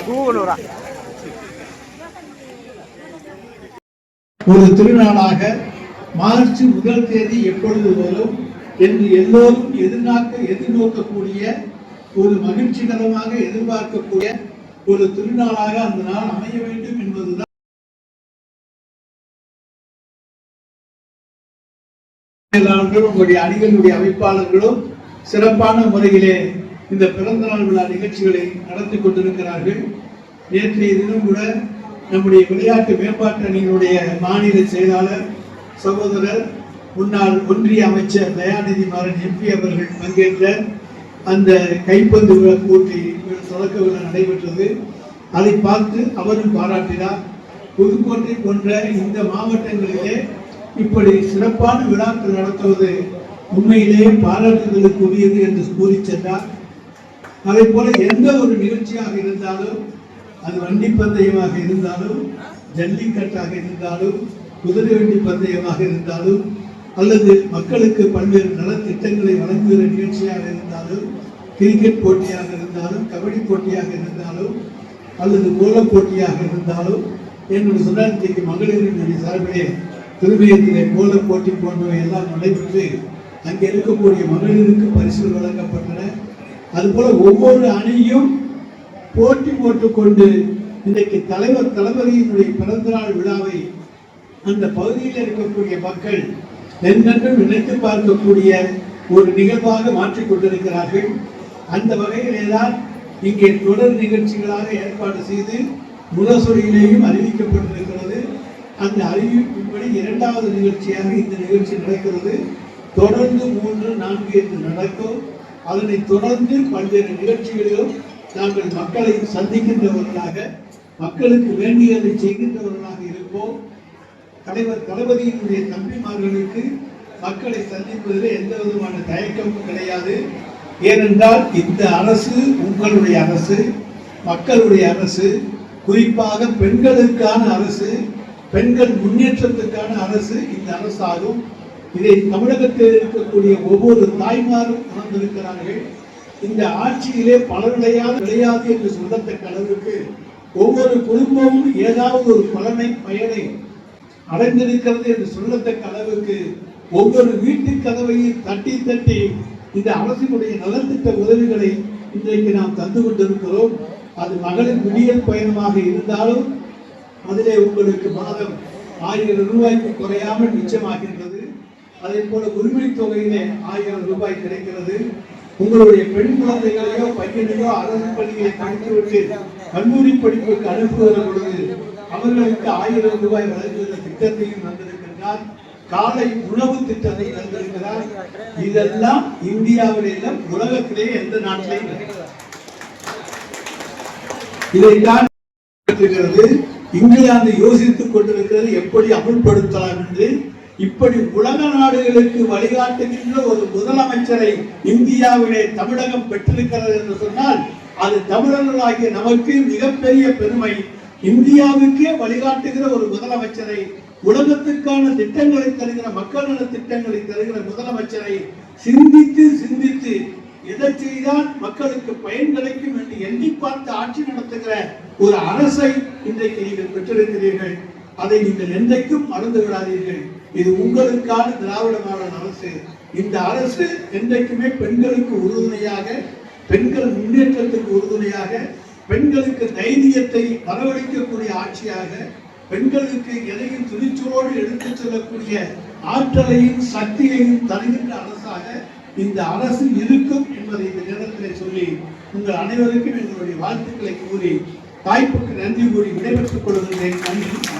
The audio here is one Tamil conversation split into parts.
கூகுளூரா ஒரு திருநாளாக மார்ச் முதல் தேதி எப்பொழுது வரும் என்று எல்லோரும் எதிர்நாக்க எதிர்நோக்கக்கூடிய ஒரு மகிழ்ச்சிகரமாக எதிர்பார்க்கக்கூடிய ஒரு திருநாளாக அந்த நாள் அமைய வேண்டும் என்பதுதான் உங்களுடைய அணிகளுடைய அமைப்பாளர்களும் சிறப்பான முறையிலே இந்த பிறந்த நாள் விழா நிகழ்ச்சிகளை நடத்தி கொண்டிருக்கிறார்கள். நேற்றைய தினம் கூட நம்முடைய விளையாட்டு மேம்பாட்டு அணியினுடைய மாநில செயலாளர் சகோதரர் முன்னாள் ஒன்றிய அமைச்சர் தயாநிதி மாறன் எம்பி அவர்கள் பங்கேற்ற அந்த கைப்பந்து விழா போட்டி தொடக்க விழா நடைபெற்றது. அதை பார்த்து அவரும் பாராட்டினார். புதுக்கோட்டை போன்ற இந்த மாவட்டங்களிலே இப்படி சிறப்பான விழாக்கள் நடத்துவது உண்மையிலேயே பாராட்டுதலுக்குரியது என்று கூறி சென்றார். அதே போல எந்த ஒரு நிகழ்ச்சியாக இருந்தாலும் அது வண்டி பந்தயமாக இருந்தாலும் ஜல்லிக்கட்டாக இருந்தாலும் குதிரை வண்டி பந்தயமாக இருந்தாலும் அல்லது மக்களுக்கு பல்வேறு நலத்திட்டங்களை வழங்குகிற நிகழ்ச்சியாக இருந்தாலும் கிரிக்கெட் போட்டியாக இருந்தாலும் கபடி போட்டியாக இருந்தாலும் அல்லது கோலப் போட்டியாக இருந்தாலும் என்னுடைய சுதாரணத்திற்கு மகளிரின் மகளிரினுடைய சார்பிலே திருமயத்திலே கோலப் போட்டி போன்றவை எல்லாம் நடைபெற்று அங்கே இருக்கக்கூடிய மகளிருக்கு பரிசுகள் வழங்கப்பட்டு அதுபோல ஒவ்வொரு அணியும் போட்டி போட்டுக்கொண்டு இன்றைக்கு தலைவர் தளபதியினுடைய பிறந்தநாள் விழாவை அந்த பகுதியில் இருக்கக்கூடிய மக்கள் என்றென்றும் நினைத்து பார்க்கக்கூடிய ஒரு நிகழ்வாக மாற்றிக் கொண்டிருக்கிறார்கள். அந்த வகையிலே தான் இங்கே தொடர் நிகழ்ச்சிகளாக ஏற்பாடு செய்து முரசொலியிலேயும் அறிவிக்கப்பட்டிருக்கிறது. அந்த அறிவிப்பின்படி இரண்டாவது நிகழ்ச்சியாக இந்த நிகழ்ச்சி நடக்கிறது. தொடர்ந்து மூன்று நான்கு என்று நடக்கும். அதனை தொடர்ந்து பல்வேறு நிகழ்ச்சிகளிலும் நாங்கள் மக்களை சந்திக்கின்றவர்களாக மக்களுக்கு வேண்டியதை செய்கின்றவர்களாக இருப்போம். தலைவர் தளபதியினுடைய தம்பிமார்களுக்கு மக்களை சந்திப்பதில் எந்த விதமான தயக்கமும் கிடையாது. ஏனென்றால் இந்த அரசு உங்களுடைய அரசு மக்களுடைய அரசு குறிப்பாக பெண்களுக்கான அரசு பெண்கள் முன்னேற்றத்துக்கான அரசு இந்த அரசாகும். இதை தமிழகத்தில் இருக்கக்கூடிய ஒவ்வொரு தாய்மாரும் கொண்டிருக்கிறார்கள். இந்த ஆட்சியிலே பலனடையாத விளையாது விளையாது என்று சொல்லத்தக்க அளவுக்கு ஒவ்வொரு குடும்பமும் ஏதாவது ஒரு பலனை பயனை அடைந்திருக்கிறது என்று சொல்லத்தக்க அளவுக்கு ஒவ்வொரு வீட்டு கதவையும் தட்டி தட்டி இந்த அரசினுடைய நலத்திட்ட உதவிகளை இன்றைக்கு நாம் தந்து கொண்டிருக்கிறோம். அது மகளிர் விடியல் பயணமாக இருந்தாலும் அதிலே உங்களுக்கு மாதம் ஆயிரம் ரூபாய்க்கு குறையாமல் மிச்சமாகின்றது. அதே போல உரிமை தொகையிலே ஆயிரம் ரூபாய் கிடைக்கிறது. உங்களுடைய பெண் குழந்தைகளையோ பையனையோ அரசு பள்ளியை படித்துவிட்டு கல்லூரி படிப்புக்கு அனுப்புகிற பொழுது அவர்களுக்கு ஆயிரம் ரூபாய் வழங்குகிற திட்டத்தையும் தந்திருக்கின்றார். காலை உணவு திட்டத்தை தந்திருக்கிறார். இதெல்லாம் இந்தியாவிலே இல்ல, உலகத்திலே எந்த நாட்டிலையும் இதைத்தான் இங்கிலாந்து யோசித்துக் கொண்டிருக்கிறது எப்படி அமுல்படுத்தலாம் என்று. இப்படி உலக நாடுகளுக்கு வழிகாட்டுகின்ற ஒரு முதலமைச்சரை இந்தியாவிலே தமிழகம் பெற்றிருக்கிறது என்று சொன்னால் அது தமிழர்களாகிய நமக்கு மிகப்பெரிய பெருமை. இந்தியாவுக்கே வழிகாட்டுகிற ஒரு முதலமைச்சரை உலகத்துக்கான திட்டங்களை தருகிற மக்கள் நல திட்டங்களை தருகிற முதலமைச்சரை சிந்தித்து சிந்தித்து எதை செய்தால் மக்களுக்கு பயன் கிடைக்கும் என்று எண்ணி பார்த்து ஆட்சி நடத்துகிற ஒரு அரசை இன்றைக்கு நீங்கள் பெற்றிருக்கிறீர்கள். அதை நீங்கள் என்றைக்கும் மறந்து விடாதீர்கள் இது உங்களுக்கான திராவிட மாடல் அரசு. இந்த அரசு என்றைக்குமே பெண்களுக்கு உறுதுணையாக பெண்கள் முன்னேற்றத்துக்கு உறுதுணையாக பெண்களுக்கு தைரியத்தை வரவழைக்கக்கூடிய ஆட்சியாக பெண்களுக்கு எதையும் துணிச்சலோடு எடுத்துச் செல்லக்கூடிய ஆற்றலையும் சக்தியையும் தருகின்ற அரசாக இந்த அரசு இருக்கும் என்பதை இந்த நேரத்தில் சொல்லி உங்கள் அனைவருக்கும் எங்களுடைய வாழ்த்துக்களை கூறி வாய்ப்புக்கு நன்றி கூறி விடைபெற்றுக் கொள்கின்றேன். நன்றி.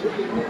வணக்கம்.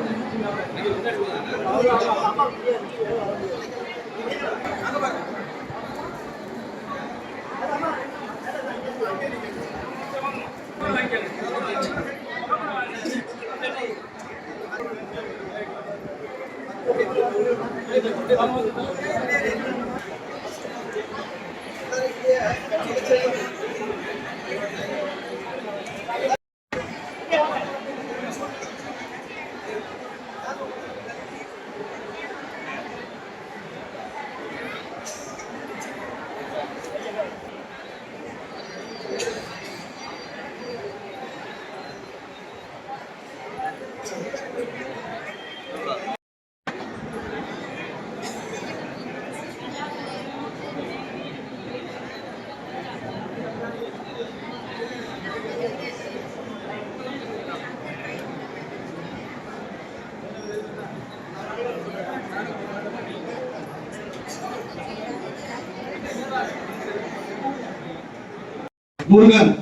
முருகன்.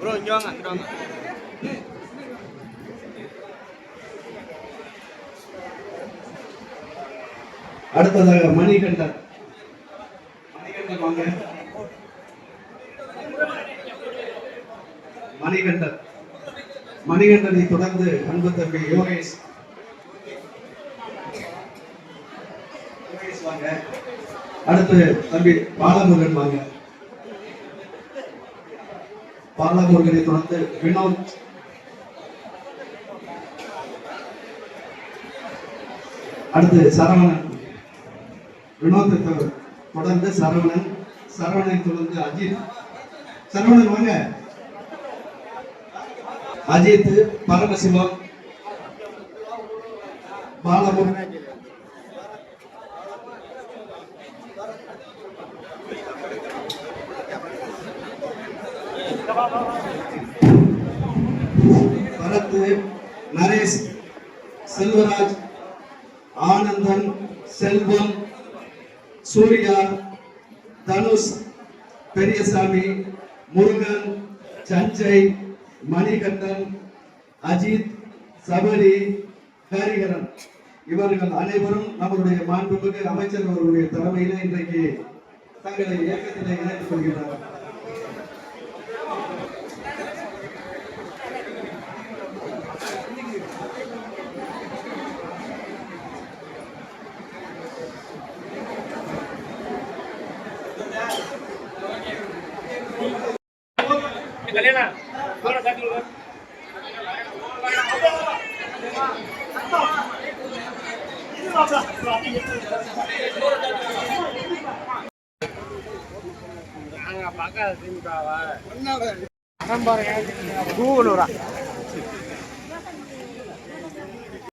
ப்ரோ இங்க வாங்க இங்க வாங்க அடுத்ததாக மணிகண்டன். மணிகண்டன் வாங்க. மணிகண்டன். மணிகண்டனை தொடர்ந்து அன்பு தம்பி யோகேஷ். யோகேஷ் வாங்க. அடுத்து தம்பி பாலமுருகன் வாங்க. பாலமுருகனை தொடர்ந்து வினோத். அடுத்து சரவணன். வினோத்தை தொ- தொடர்ந்து சரவணன் சரவணனை தொடர்ந்து அஜித். சரவணன் வாங்க. அஜித் பரமசிவம் பாலமுருகன் பரத் நரேஷ் செல்வராஜ் ஆனந்தன் செல்வம் சூர்யா தனுஷ் பெரியசாமி முருகன் சஞ்சய் மணிகண்டன் அஜித் சபரி ஹரிகரன் இவர்கள் அனைவரும் நம்மளுடைய மாண்புமிகு அமைச்சர் அவர்களுடைய தலைமையில இன்றைக்கு தங்களை இயக்கத்திலே இணைத்துக் கொள்கிறார்கள் கல்யாணா? தூரம் காட்டி விடுங்க நாங்க பார்க்காத திமுகவா? கூகுளூரா